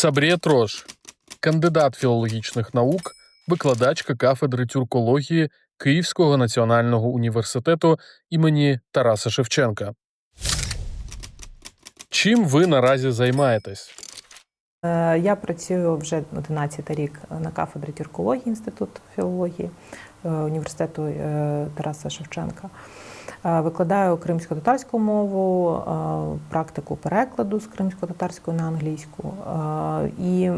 Сабрія Трош, кандидат філологічних наук, викладачка кафедри тюркології Київського національного університету імені Тараса Шевченка. Чим ви наразі займаєтесь? Е, Я працюю вже 11 рік на кафедрі тюркології Інституту філології е, університету е, Тараса Шевченка. Е, Викладаю кримсько-татарську мову, е, практику перекладу з кримсько-татарської на англійську. Е, І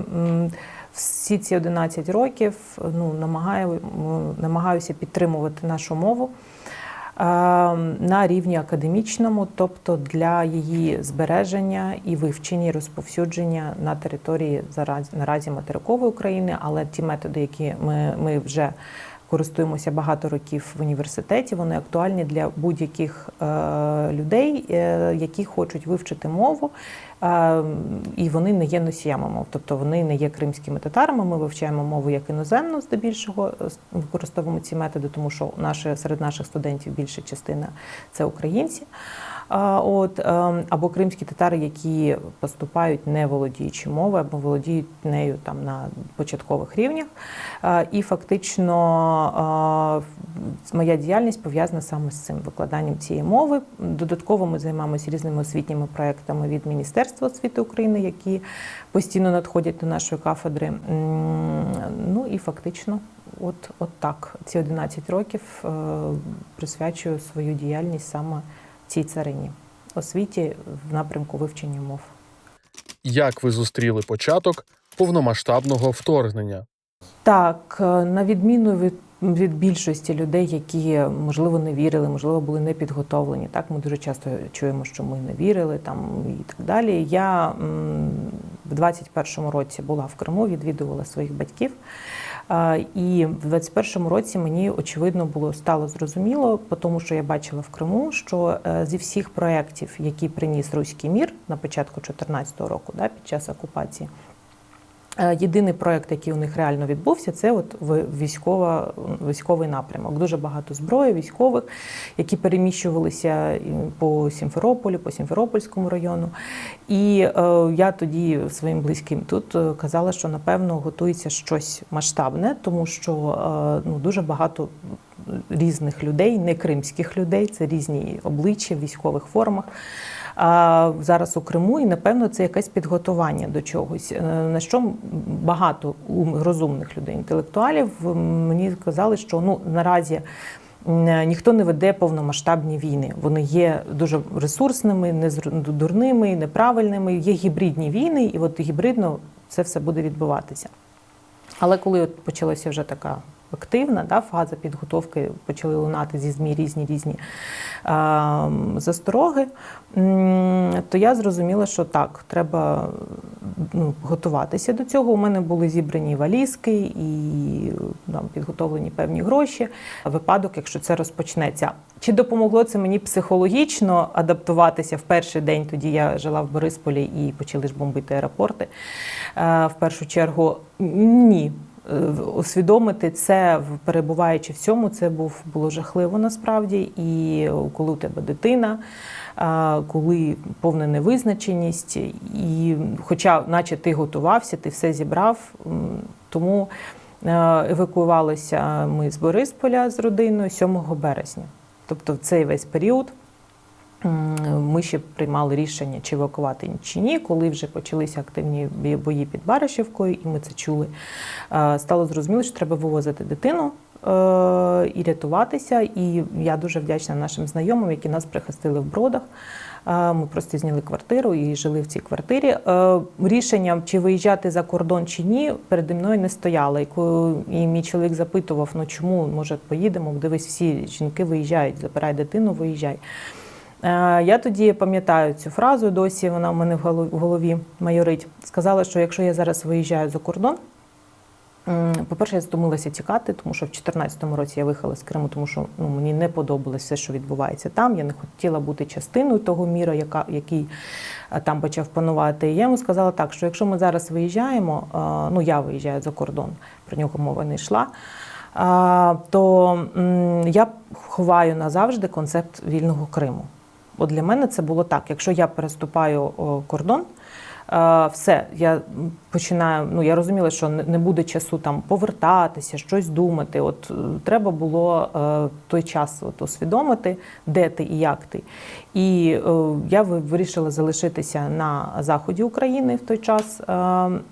всі ці 11 років ну, намагаю, намагаюся підтримувати нашу мову на рівні академічному, тобто для її збереження і вивчення, і розповсюдження на території наразі материкової України, але ті методи, які ми, ми вже користуємося багато років в університеті, вони актуальні для будь-яких е, людей, е, які хочуть вивчити мову, е, і вони не є носіями мов, тобто вони не є кримськими татарами. Ми вивчаємо мову як іноземну, здебільшого використовуємо ці методи, тому що наші, серед наших студентів більша частина це українці. От ем, або кримські татари, які поступають не володіючи мовою, або володіють нею там на початкових рівнях. І фактично моя діяльність пов'язана саме з цим викладанням цієї мови. Додатково ми займаємося різними освітніми проектами від Міністерства освіти України, які постійно надходять до нашої кафедри. Ну і фактично, от, от так, ці 11 років е, присвячую свою діяльність саме цій царині освіті в напрямку вивчення мов. Як ви зустріли початок повномасштабного вторгнення? Так, е, на відміну від, від більшості людей, які можливо не вірили, можливо, були не підготовлені. Так, ми дуже часто чуємо, що ми не вірили там і так далі. Я в 21-му році була в Криму, відвідувала своїх батьків. І в 21-му році мені очевидно було стало зрозуміло, тому що я бачила в Криму, що е, зі всіх проєктів, які приніс руський мір на початку 2014 року, да, під час окупації. Е, Єдиний проект, який у них реально відбувся, це от військова, військовий напрямок. Дуже багато зброї, військових, які переміщувалися по Сімферополю, по Сімферопольському району. І е, я тоді своїм близьким тут е, казала, що напевно готується щось масштабне, тому що е, ну, дуже багато різних людей, не кримських людей, це різні обличчя в військових формах зараз у Криму, і напевно це якесь підготування до чогось. Е, На що багато ум- розумних людей, інтелектуалів мені сказали, що ну наразі. Ніхто не веде повномасштабні війни. Вони є дуже ресурсними, незр- дурними, неправильними. Є гібридні війни, і от гібридно це все буде відбуватися. Але коли от почалася вже така активна да, фаза підготовки, почали лунати зі ЗМІ різні різні а, застороги, то я зрозуміла, що так, треба ну, готуватися до цього. У мене були зібрані валізки і там, підготовлені певні гроші. Випадок, якщо це розпочнеться. Чи допомогло це мені психологічно адаптуватися в перший день? Тоді я жила в Борисполі і почали ж бомбити аеропорти. Е, В першу чергу ні. Е, Усвідомити це, перебуваючи в цьому, це був було жахливо насправді. І коли у тебе дитина, е, коли повна невизначеність, і хоча, наче ти готувався, ти все зібрав, тому е, евакуювалися ми з Борисполя з родиною 7 березня. Тобто в цей весь період ми ще приймали рішення, чи евакувати чи ні, коли вже почалися активні бої під Баришівкою, і ми це чули. Е, Стало зрозуміло, що треба вивозити дитину е, і рятуватися. І я дуже вдячна нашим знайомим, які нас прихистили в бродах. Е, Ми просто зняли квартиру і жили в цій квартирі. Е, Рішення, чи виїжджати за кордон чи ні, переді мною не стояло. І мій чоловік запитував, ну чому, може, поїдемо, дивись, всі жінки виїжджають, забирай дитину, виїжджай. Е, Я тоді пам'ятаю цю фразу, досі вона в мене в голо- в голові майорить. Сказала, що якщо я зараз виїжджаю за кордон, по-перше, я стомилася тікати, тому що в 2014 році я виїхала з Криму, тому що ну, мені не подобалося все, що відбувається там. Я не хотіла бути частиною того міра, яка, який е, там почав панувати. І я йому сказала так, що якщо ми зараз виїжджаємо, е, ну я виїжджаю за кордон, про нього мова не йшла. То я ховаю назавжди концепт вільного Криму. От для мене це було так: якщо я переступаю кордон, Все, я починаю. Ну я розуміла, що не буде часу там повертатися, щось думати. От е, треба було е, той час от, усвідомити, де ти і як ти. І е, я вирішила залишитися на заході України в той час, е,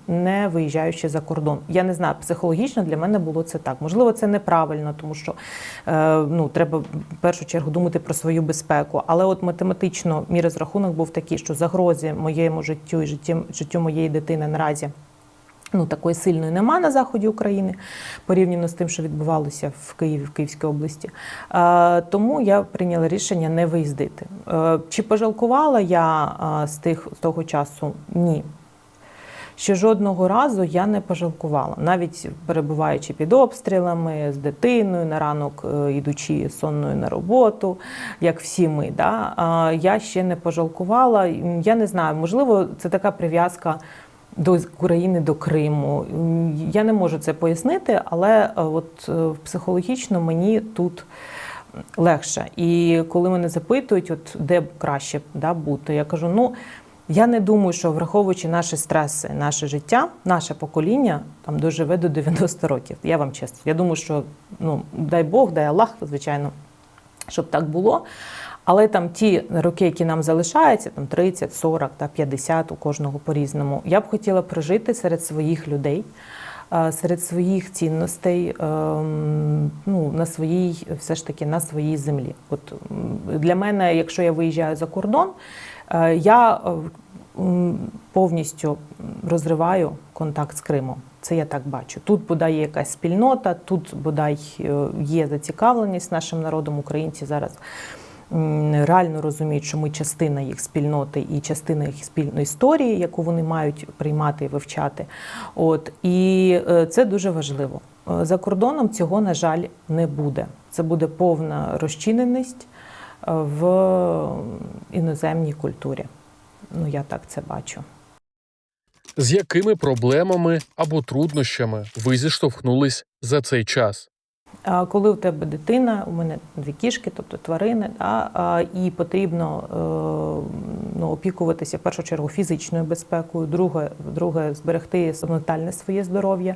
не виїжджаючи за кордон. Я не знаю, психологічно для мене було це так. Можливо, це неправильно, тому що е, ну треба в першу чергу думати про свою безпеку. Але от математично мій розрахунок був такий, що загрози моєму життю і життю, життю моєї дитини наразі. Ну, такої сильної нема на заході України порівняно з тим, що відбувалося в Києві, в Київській області. Е, тому я прийняла рішення не виїздити. Е, чи пожалкувала я з тих з того часу? Ні. Що жодного разу я не пожалкувала, навіть перебуваючи під обстрілами з дитиною на ранок, е, йдучи сонною на роботу, як всі ми. Да? Я ще не пожалкувала. Я не знаю, можливо, це така прив'язка до України, до Криму. Я не можу це пояснити, але е, от е, психологічно мені тут легше. І коли мене запитують, от де краще да, бути, я кажу: ну. Я не думаю, що враховуючи наші стреси, наше життя, наше покоління там доживе до 90 років. Я вам чесно. Я думаю, що ну дай Бог, дай Аллах, звичайно, щоб так було. Але там ті роки, які нам залишаються, там 30, 40 та 50, у кожного по-різному, я б хотіла прожити серед своїх людей, е, серед своїх цінностей, ем, ну, на своїй, все ж таки, на своїй землі. От для мене, якщо я виїжджаю за кордон, е, я е, повністю розриваю контакт з Кримом. Це я так бачу. Тут бодай є якась спільнота, тут бодай е, є зацікавленість нашим народом. Українці зараз реально розуміють, що ми частина їх спільноти і частина їх спільної історії, яку вони мають приймати і вивчати. От і е, це дуже важливо. Е, За кордоном цього, на жаль, не буде. Це буде повна розчиненість в іноземній культурі. Ну, я так це бачу. З якими проблемами або труднощами ви зіштовхнулись за цей час? Коли у тебе дитина, у мене дві кішки, тобто тварини, да, і потрібно е, ну, опікуватися в першу чергу фізичною безпекою, друге, друге зберегти ментальне своє здоров'я.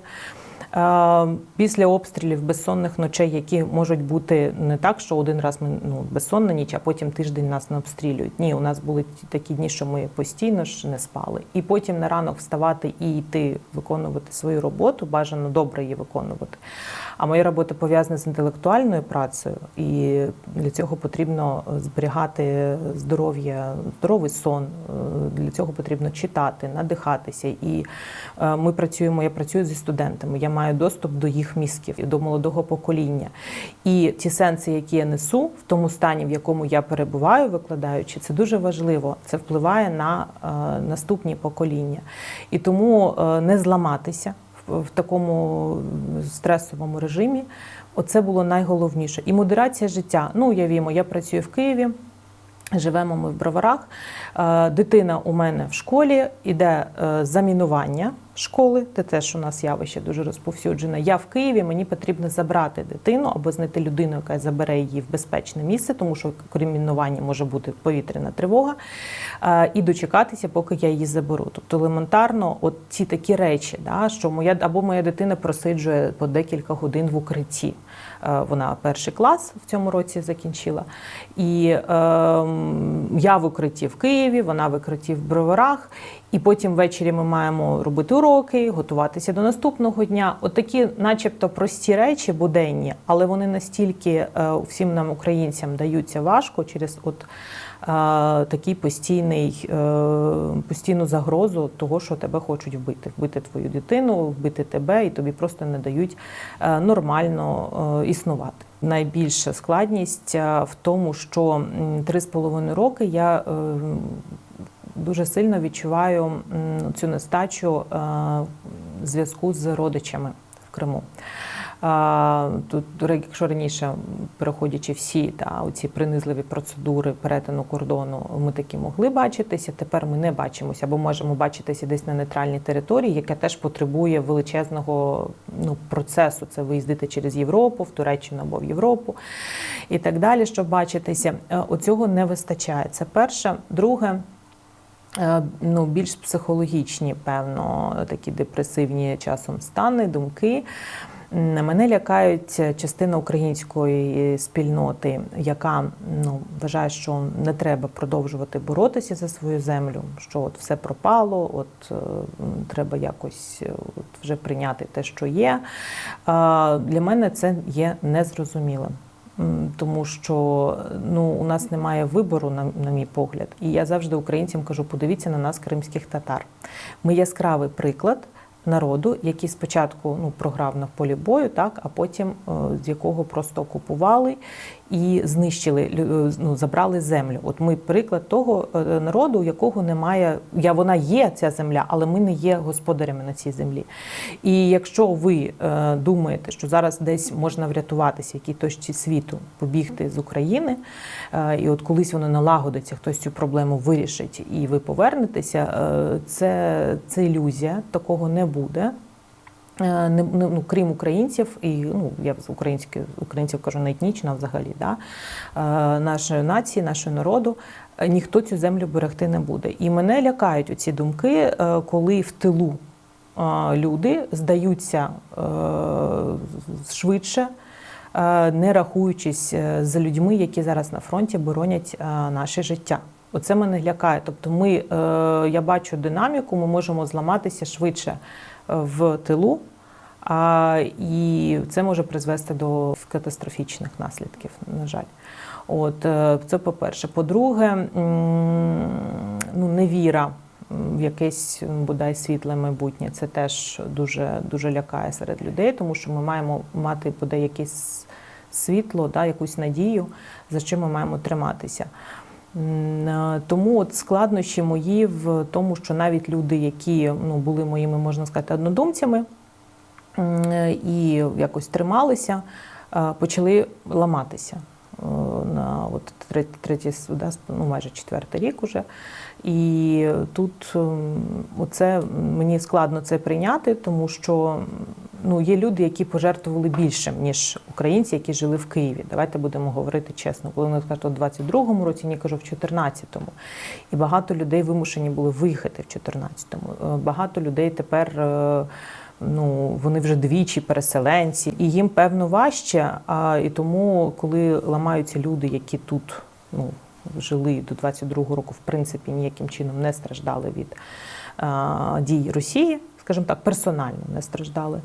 Після обстрілів безсонних ночей, які можуть бути не так, що один раз ми ну, безсонна ніч, а потім тиждень нас не обстрілюють. Ні, у нас були такі дні, що ми постійно ж не спали. І потім на ранок вставати і йти виконувати свою роботу, бажано добре її виконувати. А моя робота пов'язана з інтелектуальною працею, і для цього потрібно зберігати здоров'я, здоровий сон. Е, Для цього потрібно читати, надихатися. І е, ми працюємо. Я працюю зі студентами. Я маю доступ до їх мізків і до молодого покоління. І ті сенси, які я несу в тому стані, в якому я перебуваю, викладаючи, це дуже важливо. Це впливає на е, наступні покоління. І тому е, не зламатися в- такому стресовому режимі. Оце було найголовніше. І модерація життя. Ну, уявімо, я працюю в Києві. Живемо ми в броварах. Е, Дитина у мене в школі іде е, замінування школи. Це теж у нас явище дуже розповсюджене. Я в Києві, мені потрібно забрати дитину або знайти людину, яка забере її в безпечне місце, тому що крім мінування може бути повітряна тривога, і дочекатися, поки я її заберу. Тобто елементарно, от ці такі речі, да, що моя або моя дитина просиджує по декілька годин в укритті. Е, Вона перший клас в цьому році закінчила. І е, я в укритті в Києві, вона в укритті в Броварах. І потім ввечері ми маємо робити уроки, готуватися до наступного дня. От такі, начебто, прості речі буденні, але вони настільки е, всім нам, українцям, даються важко через от е, такий постійний, е, постійну загрозу того, що тебе хочуть вбити, вбити твою дитину, вбити тебе, і тобі просто не дають е, нормально е, існувати. Найбільша складність в тому, що м, три з половиною роки я дуже сильно відчуваю цю нестачу е, зв'язку з родичами в Криму. Тут, якщо раніше, переходячи всі та оці принизливі процедури перетину кордону, ми такі могли бачитися. Тепер ми не бачимося, або можемо бачитися десь на нейтральній території, яка теж потребує величезного ну, процесу. Це виїздити через Європу, в Туреччину або в Європу і так далі, щоб бачитися. Е, Оцього не вистачає. Це перше. Друге. Е, ну, більш психологічні, певно, такі депресивні часом стани, думки. Мене лякають частина української спільноти, яка ну, вважає, що не треба продовжувати боротися за свою землю, що от все пропало, от е, треба якось е, от вже прийняти те, що є. Для мене це є незрозумілим. Тому що ну, у нас немає вибору, на, на мій погляд. І я завжди українцям кажу: подивіться на нас, кримських татар. Ми яскравий приклад народу, який спочатку ну, програв на полі бою, так, а потім е, з якого просто окупували і знищили, е, ну, забрали землю. От ми приклад того е, народу, якого немає, я вона є ця земля, але ми не є господарями на цій землі. І якщо ви е, думаєте, що зараз десь можна врятуватися, якій точці світу побігти з України, е, і от колись воно налагодиться, хтось цю проблему вирішить, і ви повернетеся, е, це, це ілюзія, такого не буде. Е, не, ну, крім українців, і ну я з українських українців кажу не етнічно, взагалі, да, е, нашої нації, нашого народу, е, ніхто цю землю берегти не буде. І мене лякають оці думки, коли в тилу люди здаються швидше. Не рахуючись за людьми, які зараз на фронті боронять наше життя. Оце мене лякає. Тобто, ми, я бачу динаміку, ми можемо зламатися швидше в тилу, а, і це може призвести до катастрофічних наслідків, на жаль. От е, це по-перше. По-друге, ну, невіра в якесь бодай світле майбутнє. Це теж дуже, дуже лякає серед людей, тому що ми маємо мати бодай якесь світло, да, якусь надію, за чим ми маємо триматися. Е, Тому от складнощі мої в тому, що навіть люди, які ну, були моїми, можна сказати, однодумцями і якось трималися, е, почали ламатися. Е, На от третій да, ну, майже четвертий рік уже. І тут оце мені складно це прийняти, тому що ну, є люди, які пожертвували більшим, ніж українці, які жили в Києві. Давайте будемо говорити чесно. Коли вони кажуть, у 22-му році, ні кажу, в 14-му. І багато людей вимушені були виїхати в 14-му. Е, Багато людей тепер. е, Ну, вони вже двічі переселенці, і їм певно важче. А і тому, коли ламаються люди, які тут ну, жили до 22-го року, в принципі, ніяким чином не страждали від а, дій Росії, скажімо так, персонально не страждали,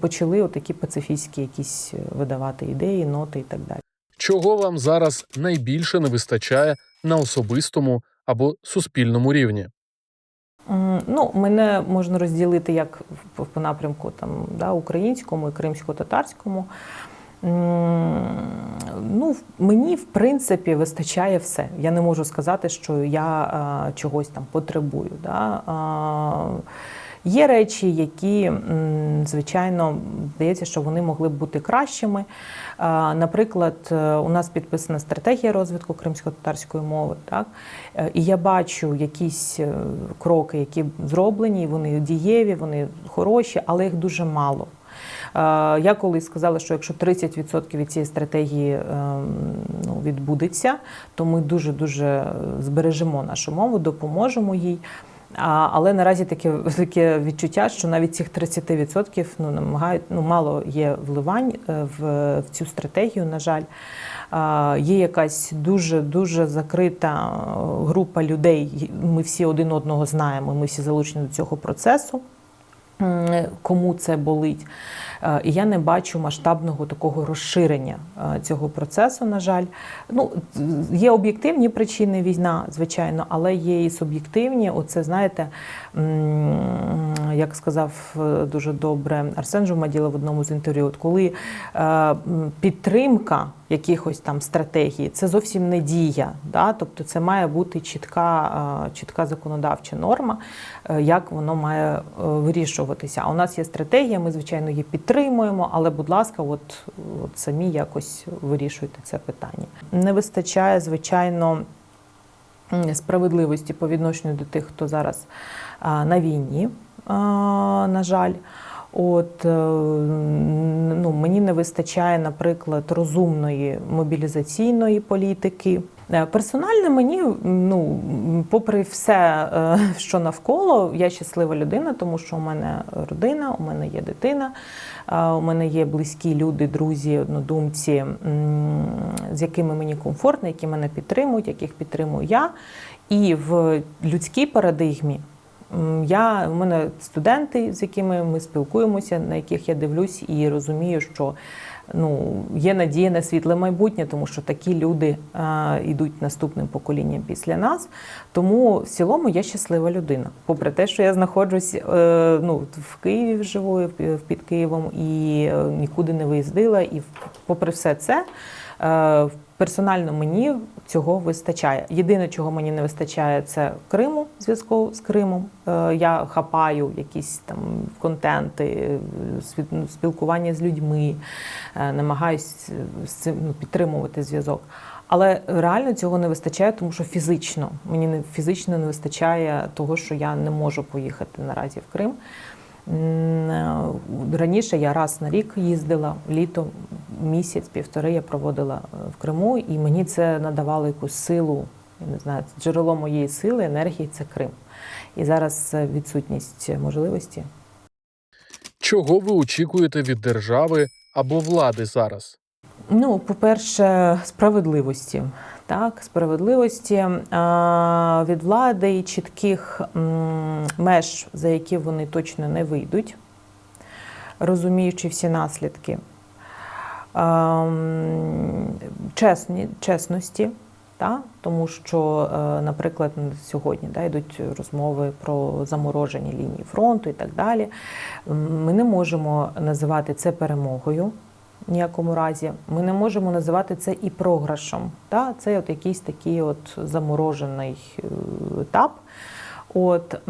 почали отакі пацифістські якісь видавати ідеї, ноти і так далі. Чого вам зараз найбільше не вистачає на особистому або суспільному рівні? Ну, мене можна розділити як по напрямку там, да, українському і кримсько-татарському. Ну, мені, в принципі, вистачає все. Я не можу сказати, що я а, чогось там потребую. Да? А, є речі, які, звичайно, здається, що вони могли б бути кращими. Наприклад, е, у нас підписана стратегія розвитку кримсько-татарської мови, так? Е, і я бачу якісь е, кроки, які зроблені, вони дієві, вони хороші, але їх дуже мало. Я колись сказала, що якщо 30% від цієї стратегії ну, відбудеться, то ми дуже дуже збережемо нашу мову, допоможемо їй. А, але наразі таке, таке відчуття, що навіть цих 30% ну, намагають, ну, мало є вливань е, в, в цю стратегію, на жаль. А, Є якась дуже дуже закрита е, група людей. Ми всі один одного знаємо, ми всі залучені до цього процесу. Кому це болить, і я не бачу масштабного такого розширення е, цього процесу. На жаль, ну є об'єктивні причини війна, звичайно, але є і суб'єктивні. Оце знаєте, як сказав е, дуже добре Арсен Жумаділа в одному з інтерв'ю, от коли е, підтримка якихось там стратегій, це зовсім не дія. Да? Тобто це має бути чітка, е, чітка законодавча норма, е, як воно має е, вирішуватися. А у нас є стратегія, ми, звичайно, її підтримуємо, але, будь ласка, от, от самі якось вирішуйте це питання. Не вистачає, звичайно, справедливості по відношенню до тих, хто зараз на війні, на жаль. От е, ну, мені не вистачає, наприклад, розумної мобілізаційної політики. Е, Персонально мені, ну, попри все, е, що навколо, я щаслива людина, тому що у мене родина, у мене є дитина, е, у мене є близькі люди, друзі, однодумці, з якими мені комфортно, які мене підтримують, яких підтримую я. І в людській парадигмі я, у мене студенти, з якими ми спілкуємося, на яких я дивлюсь і розумію, що ну, є надія на світле майбутнє, тому що такі люди йдуть наступним поколінням після нас. Тому в цілому я щаслива людина. Попри те, що я знаходжусь е, ну, в Києві живу, під Києвом і е, нікуди не виїздила. І попри все це, е, персонально мені цього вистачає. Єдине, чого мені не вистачає, це Криму, зв'язку з Кримом. Е, Я хапаю якісь там контенти, е, ну, спілкування з людьми, е, намагаюсь з цим ну, підтримувати зв'язок. Але реально цього не вистачає, тому що фізично мені не фізично не вистачає того, що я не можу поїхати наразі в Крим. Е, Раніше я раз на рік їздила літо, місяць, півтори я проводила е, в Криму, і мені це надавало якусь силу. Я не знаю, джерело моєї сили, енергії це Крим. І зараз е, відсутність можливості. Чого ви очікуєте від держави або влади зараз? Ну, по-перше, справедливості. Так, справедливості а, від влади і чітких меж, за які вони точно не вийдуть, розуміючи всі наслідки. А, чесні, чесності, та? тому що, е, наприклад, сьогодні да, йдуть розмови про заморожені лінії фронту і так далі. Ми не можемо називати це перемогою ніякому разі. Ми не можемо називати це і програшем. Та? Це от якийсь такий от заморожений е, етап. От,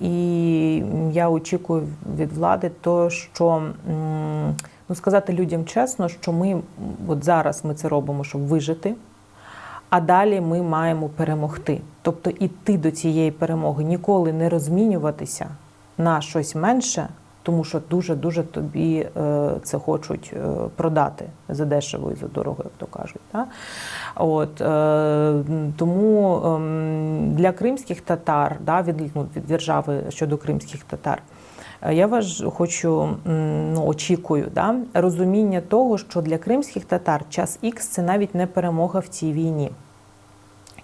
і я очікую від влади то, що ну, сказати людям чесно, що ми от зараз ми це робимо, щоб вижити. А далі ми маємо перемогти. Тобто іти до цієї перемоги, ніколи не розмінюватися на щось менше, тому що дуже-дуже тобі е, це хочуть е, продати за дешево і за дорого, як то кажуть. Да? От, е, тому ем, для кримських татар, да, від, ну, від держави щодо кримських татар, я важ, хочу, ну, очікую да, розуміння того, що для кримських татар час Х це навіть не перемога в цій війні.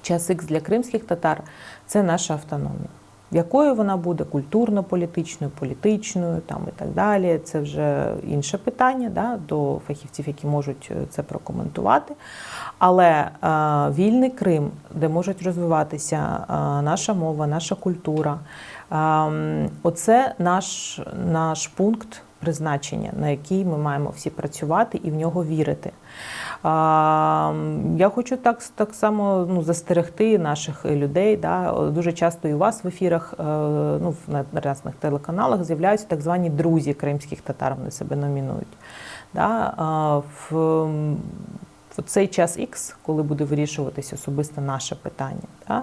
Час Х для кримських татар це наша автономія. Якою вона буде культурно-політичною, політичною там і так далі. Це вже інше питання да, до фахівців, які можуть е, це прокоментувати. Але е, вільний Крим, де можуть розвиватися е, наша мова, наша культура, е, оце наш, наш пункт призначення, на який ми маємо всі працювати і в нього вірити. Я хочу так, так само ну, застерегти наших людей. Да. Дуже часто і у вас в ефірах, е, ну, на різних телеканалах з'являються так звані друзі кримських татар, вони себе номінують. Да. В, в цей час Х, коли буде вирішуватись особисто наше питання, да,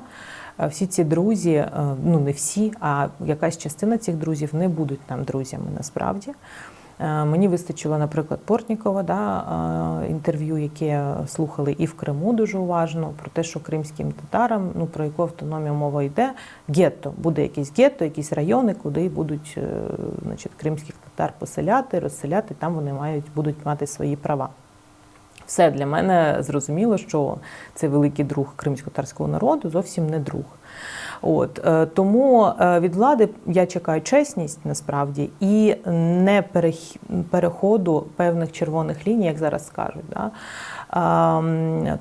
всі ці друзі, е, ну не всі, а якась частина цих друзів не будуть нам друзями насправді. Е, Мені вистачило, наприклад, Портнікова, да, е, інтерв'ю, яке слухали і в Криму дуже уважно, про те, що кримським татарам, ну про яку автономію мова йде, гетто. Буде якийсь гетто, якісь райони, куди будуть е, значить, кримських татар поселяти, розселяти, там вони мають, будуть мати свої права. Все для мене зрозуміло, що цей великий друг кримсько-татарського народу зовсім не друг. От е, тому е, від влади я чекаю чесність насправді і не переходу певних червоних ліній, як зараз скажуть. Да?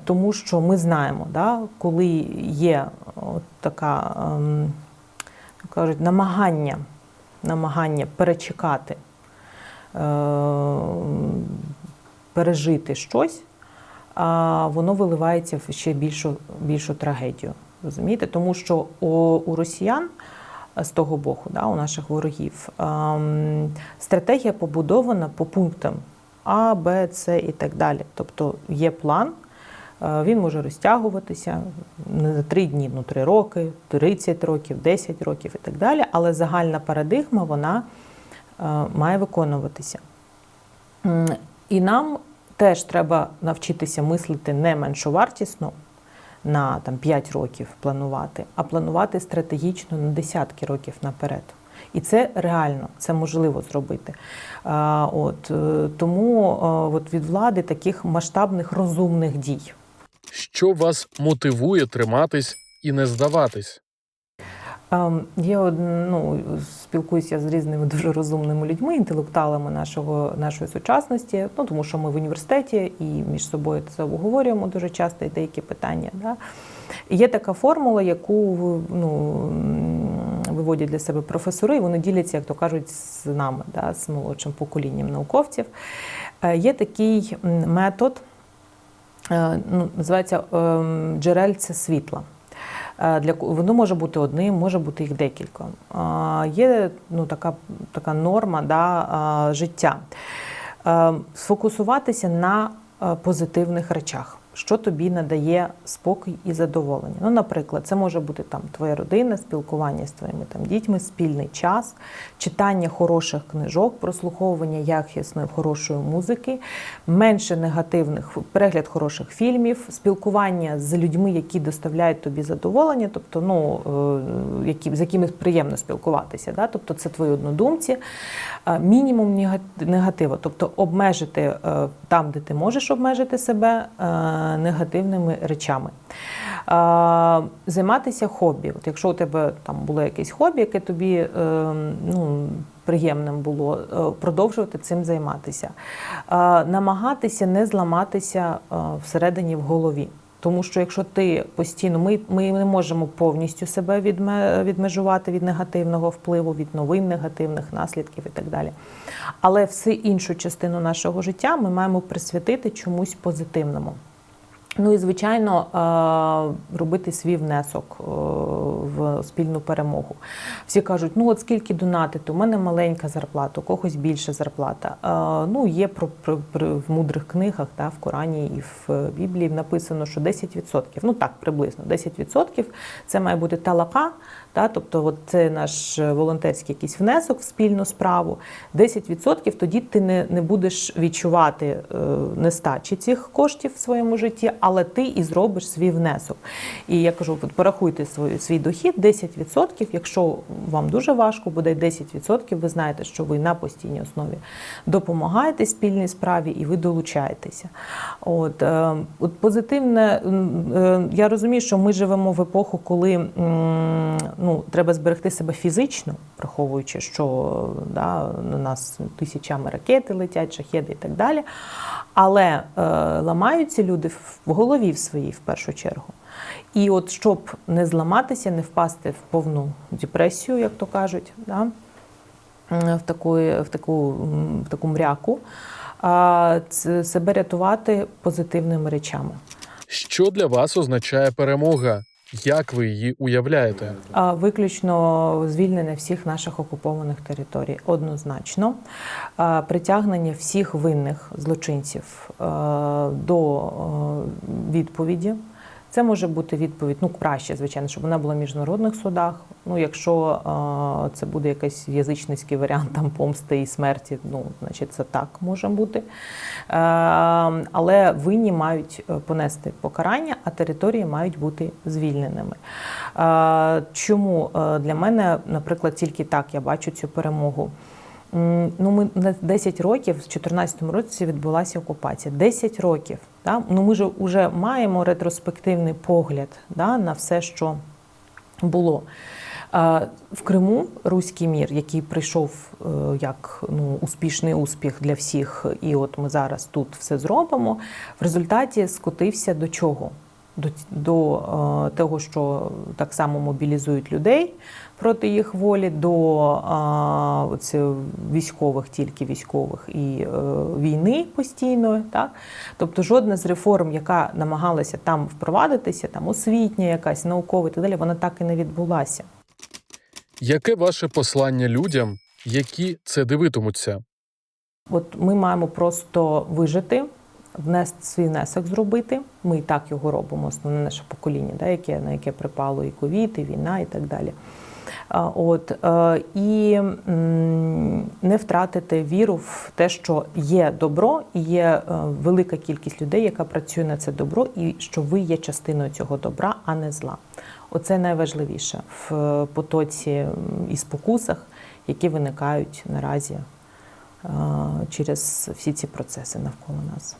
Тому що ми знаємо, да, коли є от така ем, кажуть, намагання, намагання перечекати. Пережити щось, а воно виливається в ще більшу, більшу трагедію. Розумієте? Тому що у, у росіян е, з того боку, да, у наших ворогів, ем, стратегія побудована по пунктам А, Б, С і так далі. Тобто є план, е, він може розтягуватися не за три дні, ну три роки, 30 років, 10 років і так далі. Але загальна парадигма вона е, має виконуватися. І нам теж треба навчитися мислити не меншовартісно, на там 5 років планувати, а планувати стратегічно на десятки років наперед. І це реально, це можливо зробити. От, е, тому е, от від влади таких масштабних розумних дій. Що вас мотивує триматись і не здаватись? Ем, Я ну, спілкуюся з різними дуже розумними людьми, інтелектуалами нашого, нашої сучасності, ну, тому що ми в університеті і між собою це обговорюємо дуже часто і деякі питання. Да? Є така формула, яку ну, виводять для себе професори, і вони діляться, як то кажуть, з нами, да, з молодшим поколінням науковців. Е, Є такий метод, е, ну, називається ем, джерельце світла. Е, Для воно може бути одним, може бути їх декілька. Є ну, така, така норма да, життя. Е, Сфокусуватися на е, позитивних речах, що тобі надає спокій і задоволення. Ну, наприклад, це може бути там твоя родина, спілкування з твоїми там дітьми, спільний час, читання хороших книжок, прослуховування якісної хорошої музики, менше негативних перегляд хороших фільмів, спілкування з людьми, які доставляють тобі задоволення, тобто ну е, які з якими приємно спілкуватися. Да? Тобто це твої однодумці, Е, мінімум нега- негативу, тобто обмежити е, там, де ти можеш обмежити себе негативними речами. Займатися хобі. От якщо у тебе там було якесь хобі, яке тобі е, ну, приємним було, е, продовжувати цим займатися. Намагатися не зламатися е, всередині в голові. Тому що якщо ти постійно, ми, ми не можемо повністю себе відме, відмежувати від негативного впливу, від новин негативних наслідків і так далі. Але всю іншу частину нашого життя ми маємо присвятити чомусь позитивному. Ну і звичайно е, робити свій внесок е, в спільну перемогу. Всі кажуть, ну от скільки донатити, у мене маленька зарплата, у когось більша зарплата. Е, Ну, є про, про, про в мудрих книгах, та, в Корані і в Біблії написано, що 10%, ну так, приблизно 10% це має бути талака, та, тобто от це наш волонтерський якийсь внесок в спільну справу. 10% тоді ти не, не будеш відчувати нестачі цих коштів в своєму житті, але ти і зробиш свій внесок. І я кажу, от порахуйте свій, свій дохід 10%. Якщо вам дуже важко, буде 10%, ви знаєте, що ви на постійній основі допомагаєте спільній справі і ви долучаєтеся. От, е, от позитивне, е, я розумію, що ми живемо в епоху, коли м, ну, треба зберегти себе фізично, враховуючи, що да, на нас тисячами ракети летять, шахеди і так далі. Але е, ламаються люди в голові в своїй в першу чергу. І от щоб не зламатися, не впасти в повну депресію, як то кажуть, да, в, таку, в, таку, в таку мряку, а, себе рятувати позитивними речами. Що для вас означає перемога? Як ви її уявляєте? Виключно звільнення всіх наших окупованих територій однозначно. Притягнення всіх винних злочинців до відповіді. Це може бути відповідь, ну краще, звичайно, щоб вона була в міжнародних судах. Ну, якщо е, це буде якийсь язичницький варіант там помсти і смерті, ну значить це так може бути. Е, але винні мають е, понести покарання, а території мають бути звільненими. Е, чому е, для мене, наприклад, тільки так я бачу цю перемогу? Ну, ми на 10 років, в 2014 році відбулася окупація. 10 років. Да? Ну, ми ж вже маємо ретроспективний погляд да, на все, що було. В Криму руський мір, який прийшов е, як ну, успішний успіх для всіх, і от ми зараз тут все зробимо. В результаті скотився до чого? До, до е, того, що так само мобілізують людей проти їх волі, до е, оце, військових, тільки військових і е, війни постійної. Так? Тобто жодна з реформ, яка намагалася там впровадитися, там освітня, якась наукова і так далі, вона так і не відбулася. Яке ваше послання людям, які це дивитимуться? От ми маємо просто вижити, внести свій внесок зробити. Ми і так його робимо, основне наше покоління, да, яке, на яке припало і ковід, і війна, і так далі. От е, і не втратити віру в те, що є добро, і є е, велика кількість людей, яка працює на це добро, і що ви є частиною цього добра, а не зла. Оце найважливіше в е, потоці і спокусах, які виникають наразі через всі ці процеси навколо нас.